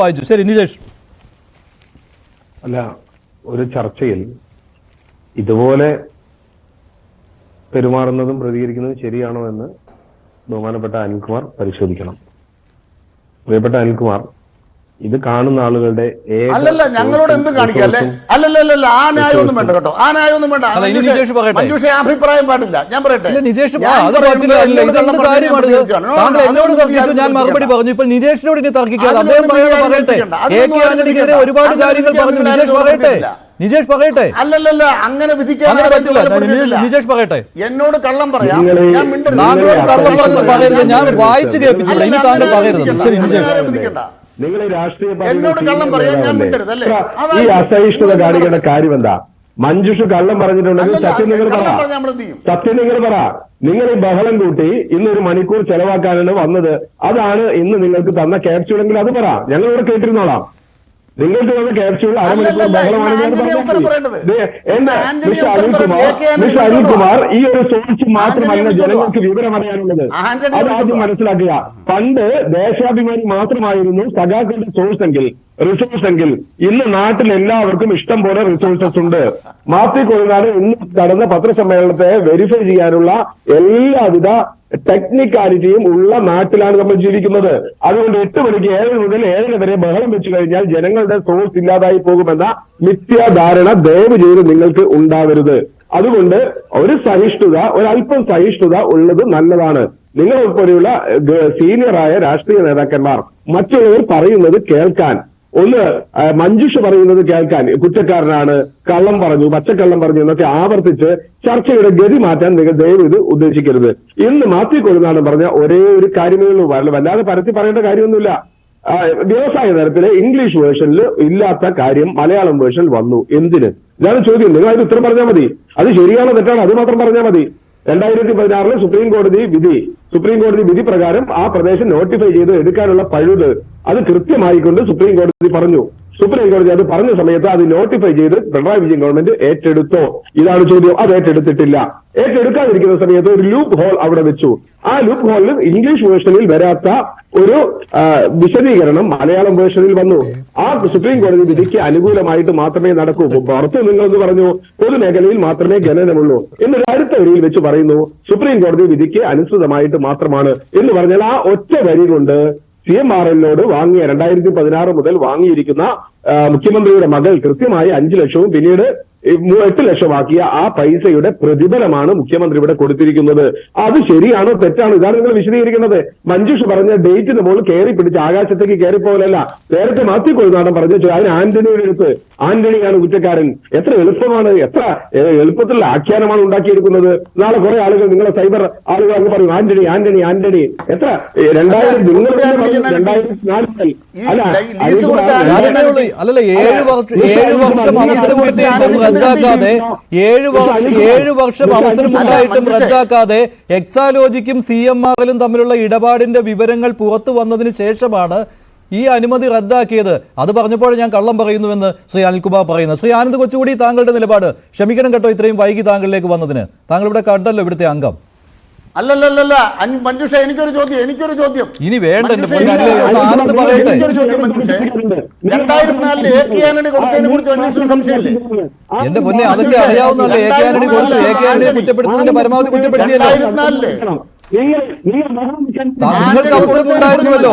വായിച്ചു. ശരി നിജേഷ് അല്ല ഒരു ചർച്ചയിൽ ഇതുപോലെ പെരുമാറുന്നതും പ്രതികരിക്കുന്നതും ശരിയാണോ എന്ന് ബഹുമാനപ്പെട്ട അനിൽകുമാർ പരിശോധിക്കണം. പ്രിയപ്പെട്ട അനിൽകുമാർ ഇത് കാണുന്ന ആളുകളുടെ അല്ലല്ല ഞങ്ങളോട് എന്ത് കാണിക്കല്ലേ അല്ലല്ല അല്ലല്ല ആ ന്യായം ഒന്നും വേണ്ട കേട്ടോ. ആ ന്യായം ഒന്നും വേണ്ട. മഞ്ജുഷ അഭിപ്രായം പാടില്ല. ഞാൻ പറയട്ടെ? ഞാൻ. മറുപടി പറഞ്ഞു. ഇപ്പൊ നിതേഷിനോട് ഇനി തർക്കിക്കാതെ അതിലൊന്നും അദ്ദേഹം പറയട്ടെ. ഒരുപാട് കാര്യങ്ങൾ പറഞ്ഞു. പറയട്ടെ? അല്ലല്ല നിജേഷ് പറയട്ടെ? അല്ലല്ലല്ല അങ്ങനെ വിധിക്കാൻ പറ്റില്ല. നിജേഷ് പറയട്ടെ? എന്നോട് കള്ളം പറയാം. ഞാൻ മിണ്ടരുത്. താങ്കളോട് കള്ളം പറഞ്ഞത് പറയരുത്. ഞാൻ വായിച്ചു കേൾപ്പിച്ചില്ല ഇനി താങ്കൾ പറയരുത്. ശരി നിജേഷ്. നിങ്ങൾ ഈ രാഷ്ട്രീയ? ഈ അസഹിഷ്ണുത കാണിക്കേണ്ട കാര്യം എന്താ മഞ്ജുഷ് കള്ളം പറഞ്ഞിട്ടുണ്ടെങ്കിൽ സത്യം നിങ്ങൾ പറ? സത്യം നിങ്ങൾ പറ. നിങ്ങൾ ഈ ബഹളം കൂട്ടി ഇന്ന് ഒരു മണിക്കൂർ ചെലവാക്കാനാണ് വന്നത്. അതാണ് ഇന്ന് നിങ്ങൾക്ക് തന്ന ക്യാപ്സ്യൂളെങ്കിൽ അത് പറ. ഞങ്ങൾ ഇവിടെ കേട്ടിരുന്നോളാം. നിങ്ങൾക്ക് വന്ന ക്യാപ്സ്യൂൾ മിസ്റ്റർ അനിൽകുമാർ ഈ ഒരു സോഴ്സ് മാത്രമല്ല ജനങ്ങൾക്ക് വിവരം അറിയാനുള്ളത് അത് ആദ്യം മനസ്സിലാക്കുക. പണ്ട് ദേശാഭിമാനി മാത്രമായിരുന്നു സഖാക്കളുടെ സോഴ്സ് എങ്കിൽ റിസോഴ്സ് എങ്കിൽ ഇന്ന് നാട്ടിൽ എല്ലാവർക്കും ഇഷ്ടം പോലെ റിസോഴ്സസ് ഉണ്ട്. മാത്തി കൊഴുനാട് ഇന്ന് നടന്ന പത്രസമ്മേളനത്തെ വെരിഫൈ ചെയ്യാനുള്ള എല്ലാവിധ ടെക്നിക്കാലിറ്റിയും ഉള്ള നാട്ടിലാണ് നമ്മൾ ജീവിക്കുന്നത്. അതുകൊണ്ട് എട്ട് മണിക്ക് ഏഴ് മുതൽ ഏഴര വരെ ബഹളം വെച്ചു കഴിഞ്ഞാൽ ജനങ്ങളുടെ സോഴ്സ് ഇല്ലാതായി പോകുമെന്ന മിഥ്യാധാരണ ദയവ് ചെയ്ത് നിങ്ങൾക്ക് ഉണ്ടാവരുത്. അതുകൊണ്ട് ഒരു സഹിഷ്ണുത ഒരല്പം സഹിഷ്ണുത ഉള്ളത് നല്ലതാണ്. നിങ്ങൾ ഉൾപ്പെടെയുള്ള സീനിയറായ രാഷ്ട്രീയ നേതാക്കന്മാർ മറ്റുള്ളവർ പറയുന്നത് കേൾക്കാൻ. ഒന്ന് മഞ്ജുഷ പറയുന്നത് കേൾക്കാൻ കുറ്റക്കാരനാണ് കള്ളം പറഞ്ഞു പച്ചക്കള്ളം പറഞ്ഞു എന്നൊക്കെ ആവർത്തിച്ച് ചർച്ചയുടെ ഗതി മാറ്റാൻ നിങ്ങൾ ദയവ് ഇത് ഉദ്ദേശിക്കരുത്. ഇന്ന് മാത്യു കൊഴുന്നാണ് പറഞ്ഞ ഒരേ ഒരു കാര്യമേ ഉള്ളൂ. വല്ല- വല്ലാതെ പരത്തി പറയേണ്ട കാര്യമൊന്നുമില്ല. വ്യവസായ തരത്തിലെ ഇംഗ്ലീഷ് വേർഷനിൽ ഇല്ലാത്ത കാര്യം മലയാളം വേർഷൻ വന്നു. എന്തിന്? ഇതാണ് ചോദ്യം. നിങ്ങൾ അതിന് ഉത്തരം പറഞ്ഞാൽ മതി. അത് ശരിയാണോ തെറ്റാണോ? അത് മാത്രം പറഞ്ഞാൽ മതി. രണ്ടായിരത്തി പതിനാറിലെ സുപ്രീം കോടതി വിധി സുപ്രീം കോടതി വിധി പ്രകാരം ആ പ്രദേശം നോട്ടിഫൈ ചെയ്ത് എടുക്കാനുള്ള പഴുത്. അത് കൃത്യമായിക്കൊണ്ട് സുപ്രീം കോടതി പറഞ്ഞു. സുപ്രീം കോടതി അത് പറഞ്ഞ സമയത്ത് അത് നോട്ടിഫൈ ചെയ്ത് പിണറായി വിജയൻ ഗവൺമെന്റ് ഏറ്റെടുത്തോ. ഇതാണ് ചോദ്യം. അത് ഏറ്റെടുത്തിട്ടില്ല. ഏറ്റെടുക്കാതിരിക്കുന്ന സമയത്ത് ഒരു ലൂപ്പ് ഹോൾ അവിടെ വെച്ചു. ആ ലൂപ്പ് ഹോളിൽ ഇംഗ്ലീഷ് വേർഷനിൽ വരാത്ത ഒരു വിശദീകരണം മലയാളം വേർഷനിൽ വന്നു. ആ സുപ്രീം കോടതി വിധിക്ക് അനുകൂലമായിട്ട് മാത്രമേ നടക്കൂ. പുറത്ത് നിങ്ങളെന്ന് പറഞ്ഞു പൊതുമേഖലയിൽ മാത്രമേ ഖനനമുള്ളൂ. എന്നൊരു അടുത്ത വരിയിൽ വെച്ച് പറയുന്നു സുപ്രീം കോടതി വിധിക്ക് അനുസൃതമായിട്ട് മാത്രമാണ്. എന്ന് പറഞ്ഞാൽ ആ ഒറ്റ വരി കൊണ്ട് സി എം ആർ എല്ലിനോട് വാങ്ങിയ രണ്ടായിരത്തി പതിനാറ് മുതൽ വാങ്ങിയിരിക്കുന്ന മുഖ്യമന്ത്രിയുടെ മകൾ കൃത്യമായി അഞ്ചു ലക്ഷവും പിന്നീട് എട്ട് ലക്ഷമാക്കിയ ആ പൈസയുടെ പ്രതിഫലമാണ് മുഖ്യമന്ത്രി ഇവിടെ കൊടുത്തിരിക്കുന്നത്. അത് ശരിയാണോ തെറ്റാണോ? ഇതാണ് നിങ്ങൾ വിശദീകരിക്കുന്നത്. മഞ്ജുഷ് പറഞ്ഞ ഡേറ്റിന് മുകളിൽ കയറി പിടിച്ച് ആകാശത്തേക്ക് കയറി പോകലല്ല. നേരത്തെ മാത്യു കൊഴുനാടൻ പറഞ്ഞു "ചോ, അതിന് ആന്റണിയുടെ അടുത്ത് ആന്റണിയാണ് കുറ്റക്കാരൻ. എത്ര എളുപ്പമാണ് എത്ര എളുപ്പത്തിലുള്ള ആഖ്യാനമാണ് ഉണ്ടാക്കിയെടുക്കുന്നത്. നാളെ കുറെ ആളുകൾ നിങ്ങളെ സൈബർ ആളുകൾ അങ്ങ് പറയും ആന്റണി ആന്റണി ആന്റണി. എത്ര ഏ, രണ്ടായിരം നിങ്ങൾ പറഞ്ഞു രണ്ടായിരത്തി നാല് അല്ല അല്ലല്ല ഏഴ് വർഷം ഏഴ് വർഷം അവസരം റദ്ദാക്കാതെ ഏഴ് വർഷം ഏഴ് വർഷം അവസരമുണ്ടായിട്ടും റദ്ദാക്കാതെ എക്സാലോജിക്കും സി എം ആറിലും തമ്മിലുള്ള ഇടപാടിന്റെ വിവരങ്ങൾ പുറത്തു വന്നതിന് ശേഷമാണ് ഈ അനുമതി റദ്ദാക്കിയത്. അത് പറഞ്ഞപ്പോൾ ഞാൻ കള്ളം പറയുന്നുവെന്ന് ശ്രീ അനിൽകുമാർ പറയുന്നത് ശ്രീ ആനന്ദ് കൊച്ചുകൂടി താങ്കളുടെ നിലപാട്. ക്ഷമിക്കണം കേട്ടോ ഇത്രയും വൈകി താങ്കളിലേക്ക് വന്നതിന്. താങ്കൾ ഇവിടെ കണ്ടല്ലോ ഇവിടുത്തെ അംഗം. അല്ലല്ലല്ല മഞ്ജുഷ എനിക്കൊരു ചോദ്യം എനിക്കൊരു ചോദ്യം. ഇനി വേണ്ട എനിക്കൊരു ചോദ്യം മഞ്ജുഷ. രണ്ടായിരത്തി നാലിൽ എ കെ ആന്റണി കൊടുത്തതിനെ കുറിച്ച് അന്വേഷണം സംശയമില്ലേ? എന്റെ പൊന്നെ അതൊക്കെ അറിയാവുന്നല്ലേ എ കെ ആന്റണി കൊടുത്തു എ കെ ആന്റണി കുറ്റപ്പെടുത്തുന്നതിന്റെ പരമാവധി കുറ്റപ്പെടുത്തിയല്ലോ. നിങ്ങൾക്ക് അവസരം ഉണ്ടായിരുന്നുവല്ലോ.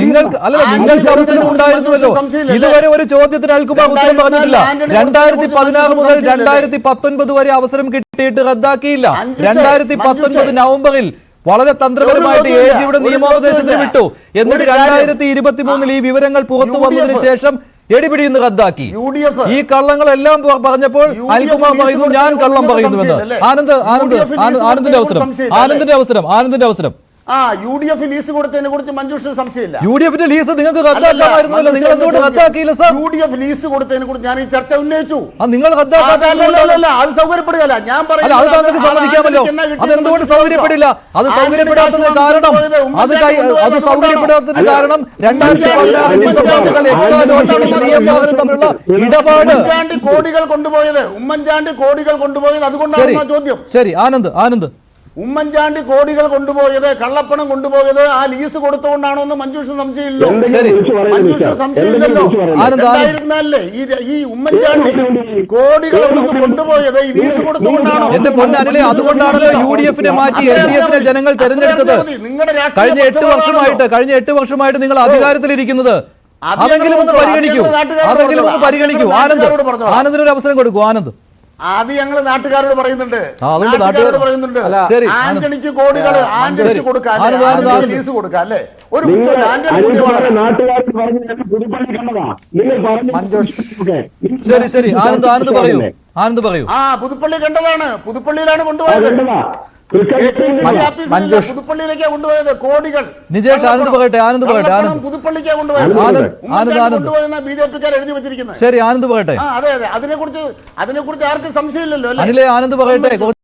നിങ്ങൾക്ക് അല്ല നിങ്ങൾക്ക് അവസരം ഉണ്ടായിരുന്നുവല്ലോ. ഇതുവരെ ഒരു ചോദ്യത്തിന് അൽക്കുമാർ ഉത്തരം പറഞ്ഞിട്ടില്ല. രണ്ടായിരത്തി പതിനാറ് മുതൽ രണ്ടായിരത്തി പത്തൊൻപത് വരെ അവസരം കിട്ടിയിട്ട് റദ്ദാക്കിയില്ല. രണ്ടായിരത്തി പത്തൊൻപത് നവംബറിൽ വളരെ തന്ത്രപരമായിട്ട് എ ജിയുടെ നിയമോപദേശത്തിന് വിട്ടു. എന്നിട്ട് രണ്ടായിരത്തി ഇരുപത്തി മൂന്നിൽ ഈ വിവരങ്ങൾ പുറത്തു വന്നതിന് ശേഷം എടിപിടി ഇന്ന് റദ്ദാക്കി ഈ കള്ളങ്ങളെല്ലാം പറഞ്ഞപ്പോൾ അൽകുമാർ അനിൽകുമാർ പറയുന്നു ഞാൻ കള്ളം പറയുന്നുവെന്ന്. ആനന്ദ് ആനന്ദ് ആനന്ദിന്റെ അവസരം ആനന്ദിന്റെ അവസരം ആനന്ദിന്റെ അവസരം. ആ യു ഡി എഫ് ലീസ് കൊടുത്തതിനെ കുറിച്ച് മഞ്ജുഷിന് സംശയമില്ല. യു ഡി എഫിന്റെ ലീസ് നിങ്ങൾക്ക് റദ്ദാക്കാമായിരുന്നല്ലോ. നിങ്ങൾ എന്തുകൊണ്ട് റദ്ദാക്കിയില്ല sir? U D F lease കൊടുത്തതിനെ കുറിച്ച് ഞാൻ ഈ ചർച്ച ഉന്നയിച്ചു. ആ നിങ്ങൾ അത് സൗകര്യപ്പെടുകയല്ല. ഞാൻ പറയുന്നത് അത് താങ്കൾക്ക് സമ്മതിക്കാമല്ലോ അതെന്തുകൊണ്ട് സൗകര്യപ്പെടില്ല? അത് സൗകര്യപ്പെടാത്തതിന് കാരണം അത് അത് സൗകര്യപ്പെടാത്തതിന് കാരണം രണ്ടായിരത്തി പതിനാറ് ഡിസംബർ മുതൽ തമ്മിലുള്ള ഇടപാട് ഉമ്മൻചാണ്ടി കോടികൾ കൊണ്ടുപോയത്. ഉമ്മൻചാണ്ടി കോടികൾ കൊണ്ടുപോയത് അതുകൊണ്ടാണ് ചോദ്യം. ശരി ആനന്ദ് ആനന്ദ്. ഉമ്മൻചാണ്ടി കോടികൾ കൊണ്ടുപോയത് കള്ളപ്പണം കൊണ്ടുപോയത് ആ ലീസ് കൊടുത്തുകൊണ്ടാണോ എന്ന് മഞ്ജുഷ സംശയമില്ലോ. മഞ്ജുഷ സംശയമില്ലല്ലോ. രണ്ടായിരുന്നാലേ ഈ ഈ ഉമ്മൻചാണ്ടി കോടികൾ കൊണ്ടുപോയത് ഈ ലീസ് കൊടുത്തുകൊണ്ടാണോ? എന്റെ പൊന്നനിലെ അതുകൊണ്ടാണല്ലോ യു ഡി എഫിനെ മാറ്റി എൽ ഡി എഫിനെ ജനങ്ങൾ തെരഞ്ഞെടുത്തത്. കഴിഞ്ഞ എട്ട് വർഷമായിട്ട് കഴിഞ്ഞ എട്ട് വർഷമായിട്ട് നിങ്ങൾ അധികാരത്തിലിരിക്കുന്നത് അത് അതെങ്കിലും ഒന്ന് പരിഗണിക്കൂ. അത് അതെങ്കിലും ഒന്ന്. പരിഗണിക്കൂ. ആനന്ദ്. ആനന്ദിനൊരു ഒരു അവസരം കൊടുക്കൂ. ആനന്ദ്. അത് ഞങ്ങൾ നാട്ടുകാരോട് പറയുന്നുണ്ട്. നാട്ടുകാരോട് പറയുന്നുണ്ട്. ആന്റണിക്ക് കോടികൾ ആന്റണിക്ക്. കൊടുക്കാം. ലീസ് കൊടുക്കാം അല്ലേ? ഒരു ശരി ശരി. ആനന്ദ് ആനന്ദ് പറയൂ? ആനന്ദ് പറയൂ. ആ പുതുപ്പള്ളി കണ്ടതാണ്. പുതുപ്പള്ളിയിലാണ് കൊണ്ടുപോയത്. പുതുപ്പള്ളിയിലേക്കാ കൊണ്ടുപോയത്? കോടികൾ. നിജേഷ്, ആനന്ദ് പറയട്ടെ, ആനന്ദ് പറയട്ടെ, ആനന്ദ്. പുതുപ്പള്ളിക്കാ ബി ജെ പിക്കാർ എഴുതി വെച്ചിരിക്കുന്നത് ശരി ആനന്ദ് പറയട്ടെ അതെ അതെ. അതിനെ കുറിച്ച് അതിനെ കുറിച്ച് ആർക്കും സംശയമില്ലല്ലോ അല്ലേ? അനിലെ ആനന്ദ് പറയട്ടെ